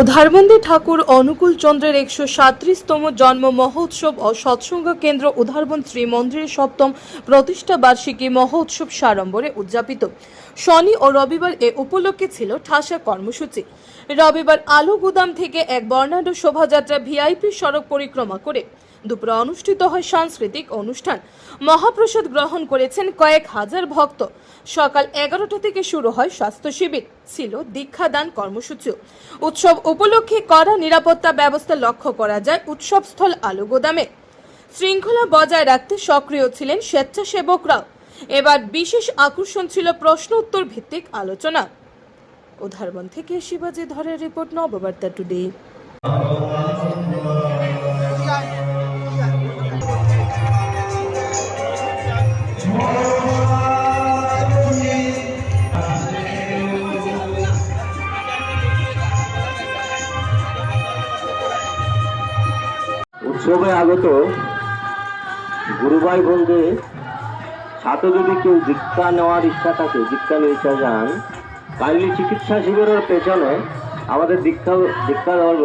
উধারবন্দী ঠাকুর অনুকূল চন্দ্রের একশো সাঁত্রিশতম জন্ম মহোৎসব ও সৎসঙ্গ কেন্দ্র উধারবন্দ শ্রী মন্দিরের সপ্তম প্রতিষ্ঠা বার্ষিকী মহোৎসব সাড়ম্বরে উদযাপিত। শনি ও রবিবার এ উপলক্ষে ছিল ঠাসা কর্মসূচি। রবিবার আলু গুদাম থেকে এক বর্ণাঢ্য শোভাযাত্রা ভিআইপি সড়ক পরিক্রমা করে। দুপুরে অনুষ্ঠিত হয় সাংস্কৃতিক অনুষ্ঠান। মহাপ্রসাদ গ্রহণ করেছেন কয়েক হাজার ভক্ত। সকাল এগারোটা থেকে শুরু হয় স্বাস্থ্য শিবির ছিল দীক্ষাদান কর্মসূচি উৎসব উপলক্ষে কড়া নিরাপত্তা ব্যবস্থা লক্ষ্য করা যায় উৎসবস্থল আলু গোদামে। শৃঙ্খলা বজায় রাখতে সক্রিয় ছিলেন স্বেচ্ছাসেবকরাও। এবার বিশেষ আকর্ষণ ছিল প্রশ্ন উত্তর ভিত্তিক আলোচনা। উদাহরণ থেকে শিবাজি ধরের রিপোর্ট, নববার্তা টুডে। উৎসবে আগত গুরুভাই বলতে সাথে যদি কেউ দীক্ষা নেওয়ার ইচ্ছা থাকে দীক্ষা নিতে যান কাইন্ডলি চিকিৎসা শিবিরের পেছনে আমাদের দীক্ষা দীক্ষা দেওয়ার